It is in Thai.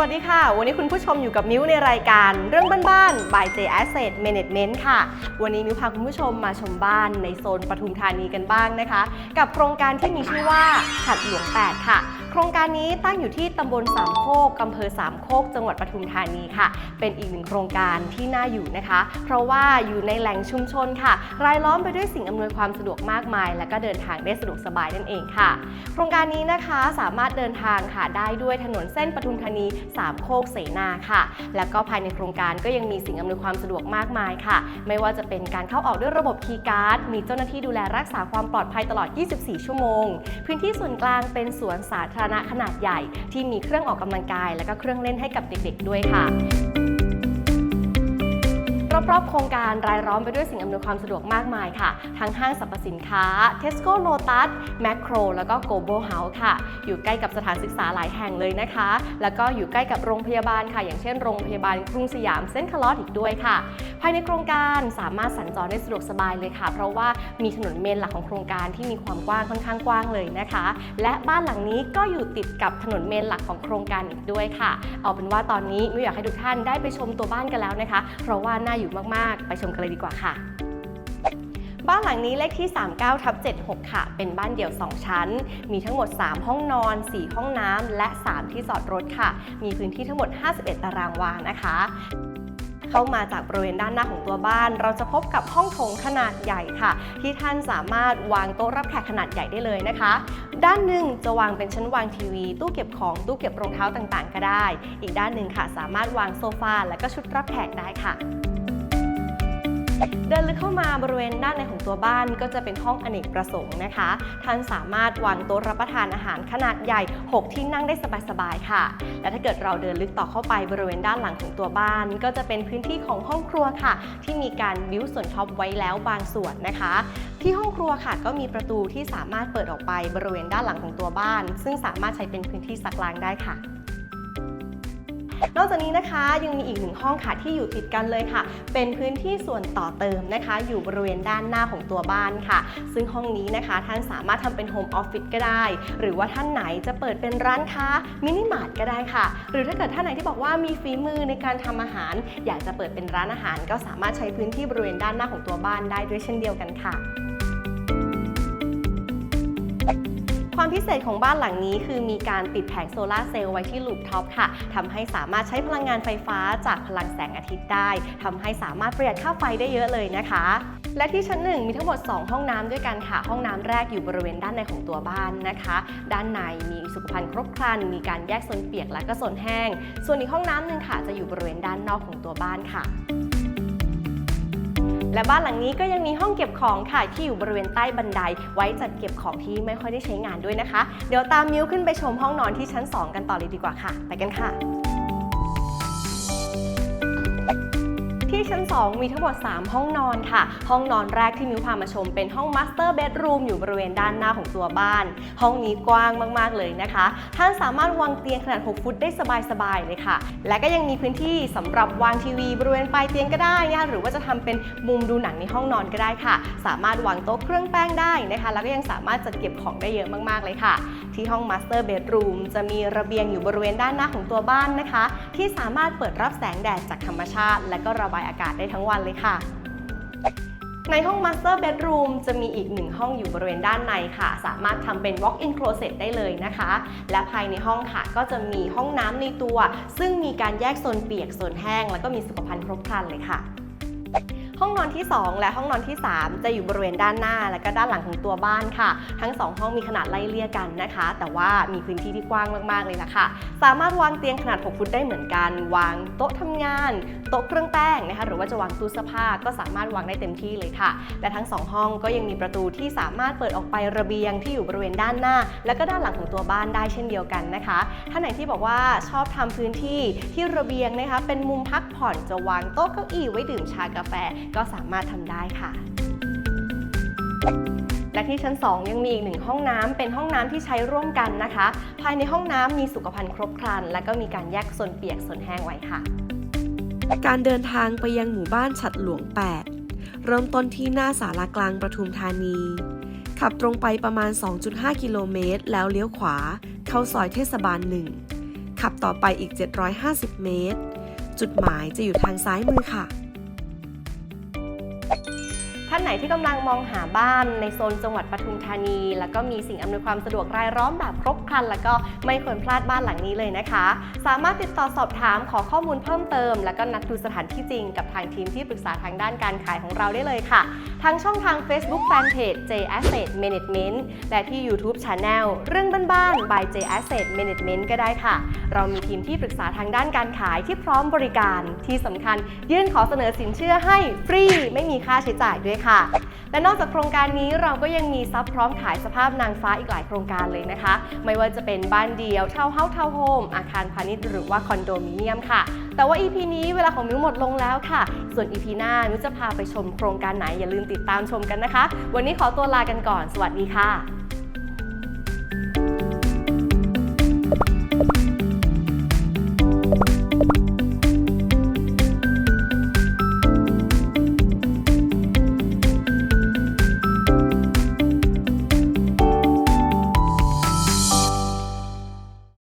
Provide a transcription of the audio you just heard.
วัสดีค่ะ วันนี้คุณผู้ชมอยู่กับมิ้วในรายการเรื่องบ้านๆ by J Asset Management ค่ะ วันนี้มิ้วพาคุณผู้ชมมาชมบ้านในโซนปทุมธานีกันบ้างนะคะ กับโครงการที่มีชื่อว่าฉัดหลวง 8 ค่ะ โครงการนี้ตั้งอยู่ที่ตำบลสามโคกอำเภอสามโคก จังหวัดปทุมธานีค่ะ เป็นอีกหนึ่งโครงการที่น่าอยู่นะคะ เพราะว่าอยู่ในแหล่งชุมชนค่ะ รายล้อมไปด้วยสิ่งอำนวยความสะดวกมากมาย และก็เดินทางได้สะดวกสบายนั่นเองค่ะ โครงการนี้นะคะสามารถเดินทางค่ะได้ด้วยถนนเส้นปทุมธานีสามโคกเสนาค่ะ แล้วก็ภายในโครงการก็ยังมีสิ่งอำนวยความสะดวกมากมายค่ะ ไม่ว่าจะเป็นการเข้าออกด้วยระบบคีย์การ์ดมีเจ้าหน้าที่ดูแลรักษาความปลอดภัยตลอด 24 ชั่วโมง พื้นที่ส่วนกลางเป็นสวนสาธารณะขนาดใหญ่ ที่มีเครื่องออกกำลังกาย และก็เครื่องเล่นให้กับเด็ก ๆ ด้วยค่ะ รอบๆ โครงการรายล้อมไปด้วยสิ่งอำนวยความสะดวกมากมายค่ะ ทั้งห้างสรรพสินค้า Tesco Lotus Macro แล้วก็ Global House ค่ะ อยู่ใกล้กับสถานศึกษาหลายแห่งเลยนะคะ แล้วก็อยู่ใกล้กับโรงพยาบาลค่ะ อย่างเช่นโรงพยาบาลกรุงสยามเส้นคลอดอีกด้วยค่ะ ภายในโครงการสามารถสัญจรได้สะดวกสบายเลยค่ะ เพราะว่ามีถนนเมนหลักของโครงการที่มีความกว้างค่อนข้างกว้างเลยนะคะ และบ้านหลังนี้ก็อยู่ติดกับถนนเมนหลักของโครงการอีกด้วยค่ะ เอาเป็นว่าตอนนี้มิวอยากให้ทุกท่านได้ไปชมตัวบ้านกันแล้วนะคะ เพราะว่าน่าอยู่มากๆ ไปชมกันเลยดีกว่าค่ะ บ้านหลังนี้เลขที่ 39ทับ76 ค่ะ เป็นบ้านเดี่ยว 2 ชั้น มีทั้งหมด 3 ห้องนอน 4 ห้องน้ำ และ 3 ที่จอดรถค่ะ มีพื้นที่ทั้งหมด 51 ตารางวานะคะเข้ามาจากบริเวณด้านหน้าของตัวบ้าน เราจะพบกับห้องโถงขนาดใหญ่ค่ะ ที่ท่านสามารถวางโต๊ะรับแขกขนาดใหญ่ได้เลยนะคะ ด้านหนึ่งจะวางเป็นชั้นวางทีวี ตู้เก็บของตู้เก็บรองเท้าต่างๆ ก็ได้ อีกด้านหนึ่งค่ะ สามารถวางโซฟาและก็ชุดรับแขกได้ค่ะ เดินลึกเข้ามาบริเวณด้านในของตัวบ้านก็จะเป็นห้องอเนกประสงค์นะคะ ท่านสามารถวางโต๊ะรับประทานอาหารขนาดใหญ่ 6 ที่นั่งได้สบายๆค่ะ และถ้าเกิดเราเดินลึกต่อเข้าไปบริเวณด้านหลังของตัวบ้าน ก็จะเป็นพื้นที่ของห้องครัวค่ะ ที่มีการบิ้วส่วนท็อปไว้แล้วบางส่วนนะคะ ที่ห้องครัวค่ะ ก็มีประตูที่สามารถเปิดออกไปบริเวณด้านหลังของตัวบ้าน ซึ่งสามารถใช้เป็นพื้นที่ซักล้างได้ค่ะ นอกจากนี้นะคะยังมีอีกหนึ่งห้องค่ะที่อยู่ติดกันเลยค่ะ เป็นพื้นที่ส่วนต่อเติมนะคะ อยู่บริเวณด้านหน้าของตัวบ้านค่ะ ซึ่งห้องนี้นะคะท่านสามารถทำเป็นโฮมออฟฟิศก็ได้ หรือว่าท่านไหนจะเปิดเป็นร้านค้ามินิมาร์ทก็ได้ค่ะ หรือถ้าเกิดท่านไหนที่บอกว่ามีฝีมือในการทำอาหาร อยากจะเปิดเป็นร้านอาหาร ก็สามารถใช้พื้นที่บริเวณด้านหน้าของตัวบ้านได้ด้วยเช่นเดียวกันค่ะ ความพิเศษของบ้านหลังนี้คือมีการติดแผงโซลาร์เซลล์ไว้ที่ลูปท็อปค่ะทำให้สามารถใช้พลังงานไฟฟ้าจากพลังแสงอาทิตย์ได้ทำให้สามารถประหยัดค่าไฟได้เยอะเลยนะคะ และที่ชั้นหนึ่งมีทั้งหมด 2 ห้องน้ำด้วยกันค่ะ ห้องน้ำแรกอยู่บริเวณด้านในของตัวบ้านนะคะ ด้านในมีสุขภัณฑ์ครบครัน มีการแยกโซนเปียกและก็โซนแห้ง ส่วนอีกห้องน้ำหนึ่งค่ะจะอยู่บริเวณด้านนอกของตัวบ้านค่ะ และบ้านหลังนี้ก็ยังมีห้องเก็บของค่ะที่อยู่บริเวณใต้บันได ไว้จัดเก็บของที่ไม่ค่อยได้ใช้งานด้วยนะคะ เดี๋ยวตามมิวขึ้นไปชมห้องนอนที่ชั้น 2 กันต่อเลยดีกว่าค่ะ ไปกันค่ะ ชั้น 2 มีทั้งหมด 3 ห้องนอนค่ะ ห้องนอนแรกที่มิวพามาชมเป็นห้อง Master Bedroom อยู่บริเวณด้านหน้าของตัวบ้าน ห้องนี้กว้างมากๆเลยนะคะ ท่านสามารถวางเตียงขนาด 6 ฟุตได้สบายๆเลยค่ะ และก็ยังมีพื้นที่สำหรับวางทีวีบริเวณปลายเตียงก็ได้นะคะหรือว่าจะทำเป็นมุมดูหนังในห้องนอนก็ได้ค่ะ สามารถวางโต๊ะเครื่องแป้งได้นะคะ แล้วก็ยังสามารถจัดเก็บของได้เยอะมากๆเลยค่ะ ที่ห้อง Master Bedroom จะมีระเบียงอยู่บริเวณด้านหน้าของตัวบ้านนะคะ ที่สามารถเปิดรับแสงแดดจากธรรมชาติ และก็ระบายอากาศได้ทั้งวันเลยค่ะ ในห้อง Master Bedroom จะมีอีกหนึ่งห้องอยู่บริเวณด้านในค่ะ สามารถทำเป็น Walk-in Closet ได้เลยนะคะ และภายในห้องค่ะก็จะมีห้องน้ำในตัว ซึ่งมีการแยกโซนเปียกโซนแห้ง แล้วก็มีสุขภัณฑ์ครบครันเลยค่ะ ห้องนอนที่ 2 และห้องนอนที่ 3 จะอยู่บริเวณด้านหน้า และก็ด้านหลังของตัวบ้านค่ะ ทั้ง 2 ห้องมีขนาดไล่เลี่ยกันนะคะ แต่ว่ามีพื้นที่ที่กว้างมากๆเลยล่ะค่ะ สามารถวางเตียงขนาด 6 ฟุตได้เหมือนกัน วางโต๊ะทำงาน โต๊ะเครื่องแป้งนะคะ หรือว่าจะวางตู้เสื้อผ้าก็สามารถวางได้เต็มที่เลยค่ะ และทั้ง 2 ห้องก็ยังมีประตูที่สามารถเปิดออกไประเบียงที่อยู่บริเวณด้านหน้า และก็ด้านหลังของตัวบ้านได้เช่นเดียวกันนะคะ ท่านไหนที่บอกว่าชอบทำพื้นที่ที่ระเบียงนะคะ เป็นมุมพักผ่อนจะวางโต๊ะเก้าอี้ไว้ดื่มชากาแฟก็สามารถทำได้ค่ะ และที่ชั้น 2 ยังมีอีกหนึ่งห้องน้ำเป็นห้องน้ำที่ใช้ร่วมกันนะคะ ภายในห้องน้ำมีสุขภัณฑ์ครบครัน และก็มีการแยกโซนเปียกโซนแห้งไว้ค่ะ การเดินทางไปยังหมู่บ้านฉัดหลวง 8 เริ่มต้นที่หน้าสารากลางประทุมธานีขับตรงไปประมาณ 2.5 กิโลเมตร แล้วเลี้ยวขวา เข้าซอยเทศบาล1ขับต่อไปอีก 750 เมตร จุดหมายจะอยู่ทางซ้ายมือค่ะานไหนที่กำลังมองหาบ้านในโซนจังหวัดปทุมธานี แล้วก็มีสิ่งอำนวยความสะดวกรายล้อมแบบครบครัน แล้วก็ไม่ควรพลาดบ้านหลังนี้เลยนะคะ สามารถติดต่อสอบถามขอข้อมูลเพิ่มเติม แล้วก็นัดดูสถานที่จริงกับทางทีมที่ปรึกษาทางด้านการขายของเราได้เลยค่ะ ทั้งช่องทาง Facebook Fanpage J Asset Management และที่ YouTube Channel เรื่องบ้านๆ by J Asset Management ก็ได้ค่ะ เรามีทีมที่ปรึกษาทางด้านการขายที่พร้อมบริการที่สำคัญ ยื่นขอเสนอสินเชื่อให้ฟรีไม่มีค่าใช้จ่ายด้วยค่ะและนอกจากโครงการนี้เราก็ยังมีซับพร้อมขายสภาพนางฟ้าอีกหลายโครงการเลยนะคะ ไม่ว่าจะเป็นบ้านเดียวเช่าเฮาเทาโฮมอาคารพาณิชย์หรือว่าคอนโดมิเนียมค่ะ แต่ว่า EP นี้เวลาของมิวหมดลงแล้วค่ะ ส่วน EP หน้ามิวจะพาไปชมโครงการไหนอย่าลืมติดตามชมกันนะคะ วันนี้ขอตัวลากันก่อน สวัสดีค่ะ